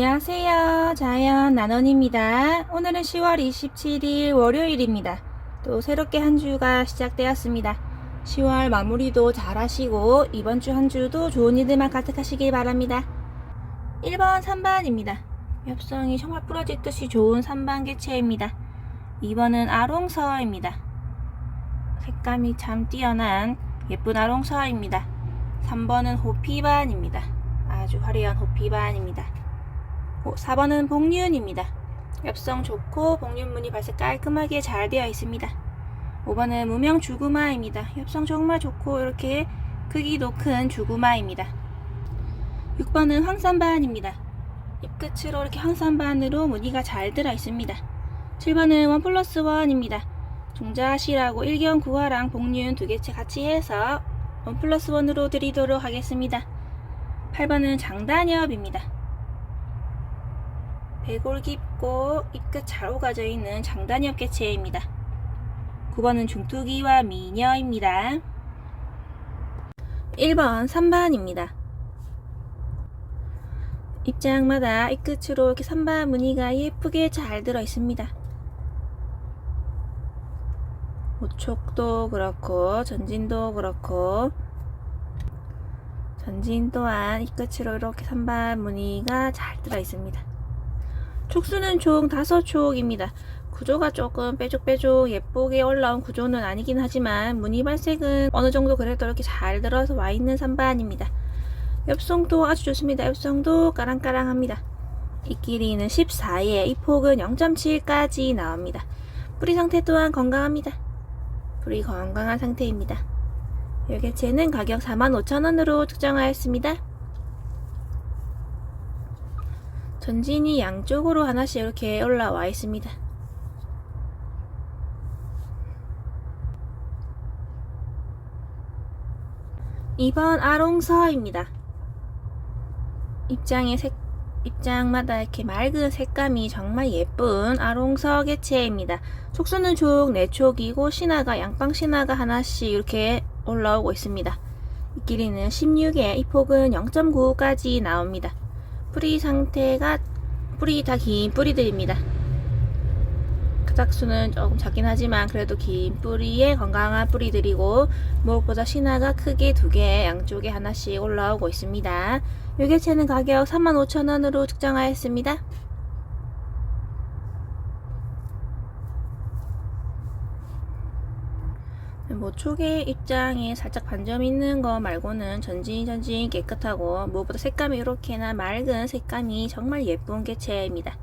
안녕하세요. 자연 나넌입니다. 오늘은 10월 27일 월요일입니다. 또 새롭게 한 주가 시작되었습니다. 10월 마무리도 잘 하시고 이번 주 한 주도 좋은 일들만 가득하시길 바랍니다. 1번 3반입니다. 엽성이 정말 부러지듯이 좋은 3반 개체입니다. 2번은 아롱서입니다. 색감이 참 뛰어난 예쁜 아롱서입니다. 3번은 호피반입니다. 아주 화려한 호피반입니다. 4번은 복륜입니다. 엽성 좋고 복륜 무늬 발색 깔끔하게 잘 되어 있습니다. 5번은 무명 주구마입니다. 엽성 정말 좋고 이렇게 크기도 큰 주구마입니다. 6번은 황산반입니다. 잎끝으로 이렇게 황산반으로 무늬가 잘 들어 있습니다. 7번은 원 플러스 원입니다. 종자실하고 일견 구화랑 복륜 두 개째 같이 해서 원 플러스 원으로 드리도록 하겠습니다. 8번은 장단엽입니다. 배골 깊고 잎끝 잘 오가져 있는 장단엽 개체입니다. 9번은 중투기와 미녀입니다. 1번 3반입니다. 입장마다 잎끝으로 이렇게 3반 무늬가 예쁘게 잘 들어 있습니다. 모촉도 그렇고 전진도 그렇고 전진 또한 잎끝으로 이렇게 3반 무늬가 잘 들어 있습니다. 촉수는 총 5촉입니다. 구조가 조금 빼죽빼죽 예쁘게 올라온 구조는 아니긴 하지만 무늬 발색은 어느 정도 그래도 이렇게 잘 들어서 와 있는 산반입니다. 엽성도 아주 좋습니다. 엽성도 까랑까랑합니다. 이 길이는 14에 이 폭은 0.7까지 나옵니다. 뿌리 상태 또한 건강합니다. 뿌리 건강한 상태입니다. 이 개체는 가격 45,000원으로 측정하였습니다. 전진이 양쪽으로 하나씩 이렇게 올라와 있습니다. 이번 아롱서입니다. 입장의 색, 입장마다 이렇게 맑은 색감이 정말 예쁜 아롱서 개체입니다. 촉수는 총 4촉이고 신화가 양방 신화가 하나씩 이렇게 올라오고 있습니다. 이 길이는 16에 이 폭은 0.9까지 나옵니다. 뿌리 상태가 뿌리 다 긴 뿌리들입니다. 가닥수는 조금 작긴 하지만 그래도 긴 뿌리에 건강한 뿌리들이고 무엇보다 신화가 크게 두 개 양쪽에 하나씩 올라오고 있습니다. 이 개체는 가격 35,000원으로 측정하였습니다. 초계 입장에 살짝 반점 있는 거 말고는 전진 전진 깨끗하고 무엇보다 색감이 이렇게나 맑은 색감이 정말 예쁜 개체입니다.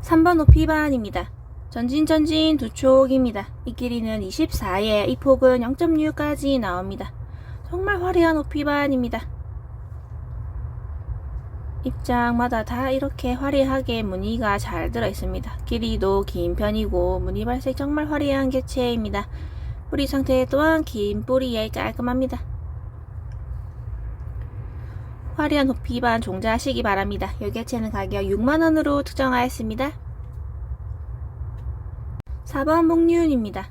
3번 높이반입니다. 전진 전진 두 촉입니다. 이 길이는 24에 이 폭은 0.6까지 나옵니다. 정말 화려한 높이반입니다. 입장마다 다 이렇게 화려하게 무늬가 잘 들어 있습니다. 길이도 긴 편이고 무늬 발색 정말 화려한 개체입니다. 뿌리 상태 또한 긴 뿌리에 깔끔합니다. 화려한 호피반 종자하시기 바랍니다. 이 개체는 가격 6만원으로 측정하였습니다. 4번 복륜입니다.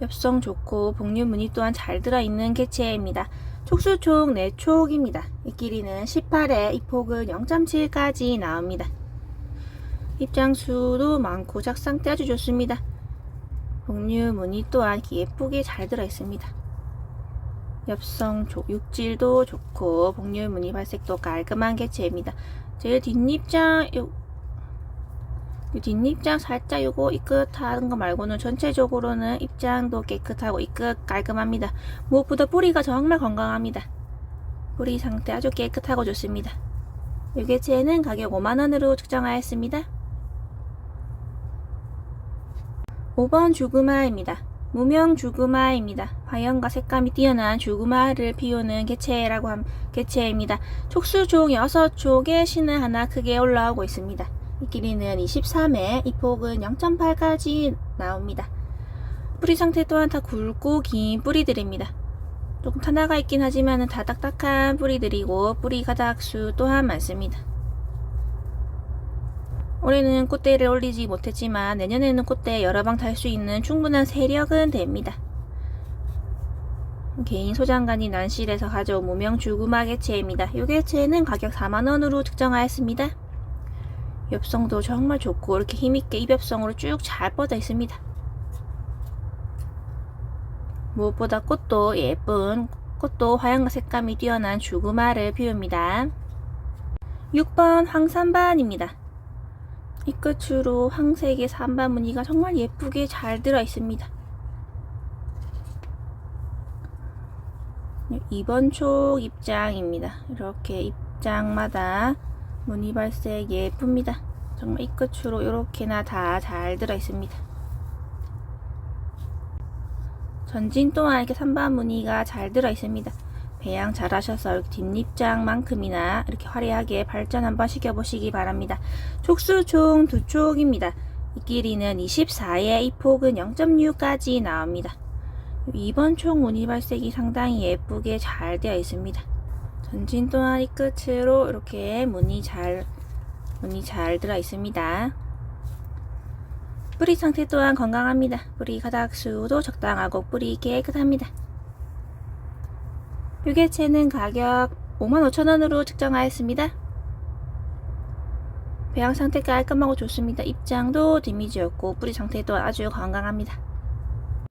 엽성 좋고 복륜 무늬 또한 잘 들어있는 개체입니다. 촉수 총 4촉입니다. 이 길이는 18에 이 폭은 0.7까지 나옵니다. 입장수도 많고 작상태 아주 좋습니다. 복류 무늬 또한 예쁘게 잘 들어있습니다. 엽성 조, 육질도 좋고 복류 무늬 발색도 깔끔한 개체입니다. 제일 뒷입장 요, 요 뒷입장 살짝 요거 이끗한 거 말고는 전체적으로는 입장도 깨끗하고 이끗 깔끔합니다. 무엇보다 뿌리가 정말 건강합니다. 뿌리 상태 아주 깨끗하고 좋습니다. 이 개체는 가격 5만원으로 측정하였습니다. 5번 주구마입니다. 무명 주구마입니다. 화형과 색감이 뛰어난 주구마를 피우는 개체라고 함 개체입니다. 촉수 총 6촉에 신은 하나 크게 올라오고 있습니다. 이 길이는 23에 이 폭은 0.8까지 나옵니다. 뿌리 상태 또한 다 굵고 긴 뿌리들입니다. 조금 타나가 있긴 하지만 다 딱딱한 뿌리들이고 뿌리 가닥수 또한 많습니다. 올해는 꽃대를 올리지 못했지만 내년에는 꽃대 여러 방 탈 수 있는 충분한 세력은 됩니다. 개인 소장관이 난실에서 가져온 무명 주구마 개체입니다. 이 개체는 가격 4만원으로 측정하였습니다. 엽성도 정말 좋고 이렇게 힘있게 입엽성으로 쭉 잘 뻗어 있습니다. 무엇보다 꽃도 예쁜 꽃도 화양과 색감이 뛰어난 주구마를 피웁니다. 6번 황산반입니다. 이 끝으로 황색의 산반 무늬가 정말 예쁘게 잘 들어 있습니다. 2번 촉 입장입니다. 이렇게 입장마다 무늬 발색 예쁩니다. 정말 이 끝으로 이렇게나 다 잘 들어 있습니다. 전진 또한 이렇게 산반 무늬가 잘 들어 있습니다. 배양 잘 하셔서 이렇게 뒷입장만큼이나 이렇게 화려하게 발전 한번 시켜보시기 바랍니다. 촉수 총 두 촉입니다. 이 길이는 24에 이 폭은 0.6까지 나옵니다. 2번 총 무늬 발색이 상당히 예쁘게 잘 되어 있습니다. 전진 또한 이 끝으로 이렇게 무늬 잘 무늬 잘 들어 있습니다. 뿌리 상태 또한 건강합니다. 뿌리 가닥 수도 적당하고 뿌리 깨끗합니다. 유개체는 가격 55,000원으로 측정하였습니다. 배양 상태 깔끔하고 좋습니다. 입장도 데미지였고 뿌리 상태 도 아주 건강합니다.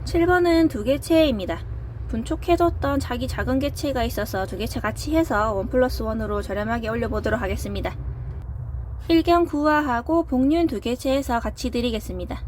7번은 두 개체입니다. 분촉해뒀던 자기 작은 개체가 있어서 두 개체 같이 해서 원 플러스 원으로 저렴하게 올려보도록 하겠습니다. 일경구화하고 복륜 두 개체에서 같이 드리겠습니다.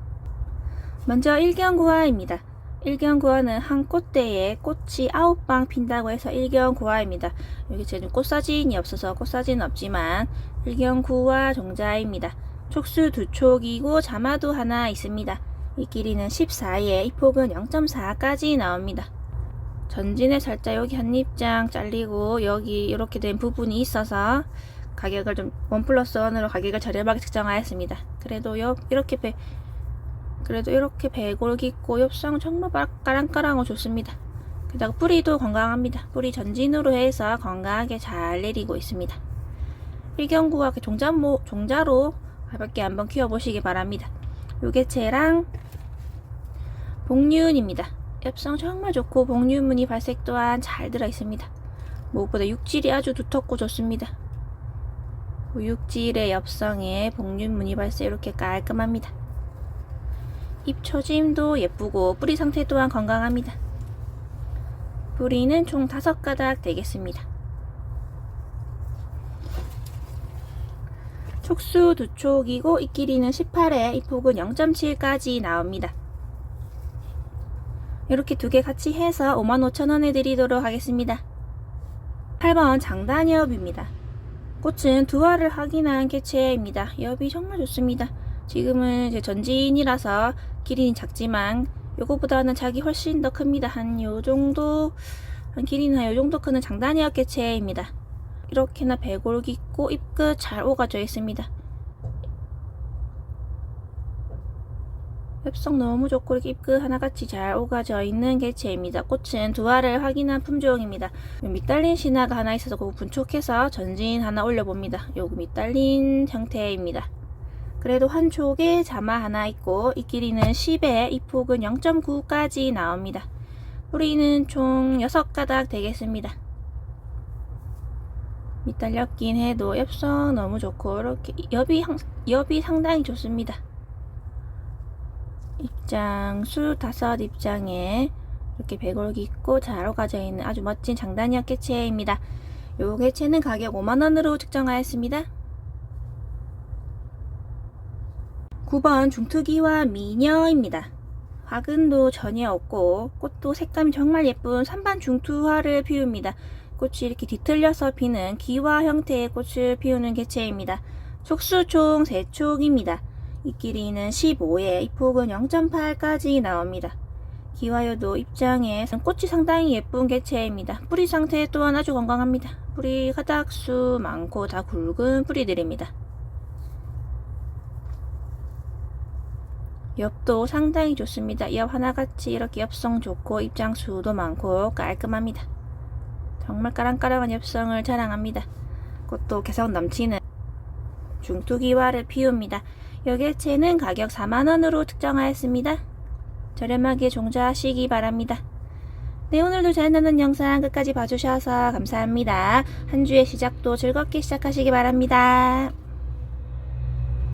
먼저 일경구화입니다. 일경구화는 한 꽃대에 꽃이 아홉 방 핀다고 해서 일경구화입니다. 여기 제는 꽃사진이 없어서 꽃사진은 없지만 일경구화 종자입니다. 촉수 두 촉이고 자마도 하나 있습니다. 이 길이는 14에 이 폭은 0.4까지 나옵니다. 전진에 살짝 여기 한 입장 잘리고 여기 이렇게 된 부분이 있어서 가격을 좀 원 플러스 원으로 가격을 저렴하게 측정하였습니다. 그래도 여, 이렇게 배 그래도 이렇게 배골 깊고 엽성 정말 까랑까랑하고 좋습니다. 게다가 뿌리도 건강합니다. 뿌리 전진으로 해서 건강하게 잘 내리고 있습니다. 일경구와 종자모, 종자로 가볍게 한번 키워보시기 바랍니다. 요개체랑 복륜입니다. 엽성 정말 좋고 복륜 무늬 발색 또한 잘 들어 있습니다. 무엇보다 육질이 아주 두텁고 좋습니다. 육질의 엽성에 복륜 무늬 발색 이렇게 깔끔합니다. 잎 초짐도 예쁘고 뿌리 상태 또한 건강합니다. 뿌리는 총 5가닥 되겠습니다. 촉수 두 촉이고 이 길이는 18에 이 폭은 0.7까지 나옵니다. 이렇게 두 개 같이 해서 55,000원에 드리도록 하겠습니다. 8번 장단엽입니다. 꽃은 두화를 확인한 개체입니다. 엽이 정말 좋습니다. 지금은 이제 전진이라서 길이는 작지만 요거보다는 작이 훨씬 더 큽니다. 한 요 정도 한 길이는 한 요 정도 크는 장단엽 개체입니다. 이렇게나 배골 깊고 잎끝 잘 오가져 있습니다. 엽성 너무 좋고 이렇게 잎끝 하나같이 잘 오가져 있는 개체입니다. 꽃은 두 알을 확인한 품종입니다. 밑달린 신화가 하나 있어서 그거 분촉해서 전진 하나 올려봅니다. 요거 밑달린 형태입니다. 그래도 한 촉에 자마 하나 있고 이 길이는 10에 이 폭은 0.9까지 나옵니다. 뿌리는 총 6가닥 되겠습니다. 밑달렸긴 해도 엽성 너무 좋고 이렇게 엽이, 엽이 상당히 좋습니다. 입장 수 다섯 입장에 이렇게 배골 깊고 잘 오가져 있는 아주 멋진 장단이역 개체입니다. 요 개체는 가격 5만원으로 측정하였습니다. 9번 중투기와 미녀입니다. 화근도 전혀 없고 꽃도 색감이 정말 예쁜 산반 중투화를 피웁니다. 꽃이 이렇게 뒤틀려서 피는 기화 형태의 꽃을 피우는 개체입니다. 촉수 총 3촉입니다. 이 길이는 15에 이 폭은 0.8까지 나옵니다. 기와여도 입장에 꽃이 상당히 예쁜 개체입니다. 뿌리 상태 또한 아주 건강합니다. 뿌리 가 닥수 많고 다 굵은 뿌리들입니다. 엽도 상당히 좋습니다. 엽 하나같이 이렇게 엽성 좋고 입장수도 많고 깔끔합니다. 정말 까랑까랑한 엽성을 자랑합니다. 꽃도 개성 넘치는 중투기화를 피웁니다. 여개체는 가격 4만원으로 측정하였습니다. 저렴하게 종자하시기 바랍니다. 네, 오늘도 잘 나는 영상 끝까지 봐주셔서 감사합니다. 한 주의 시작도 즐겁게 시작하시기 바랍니다.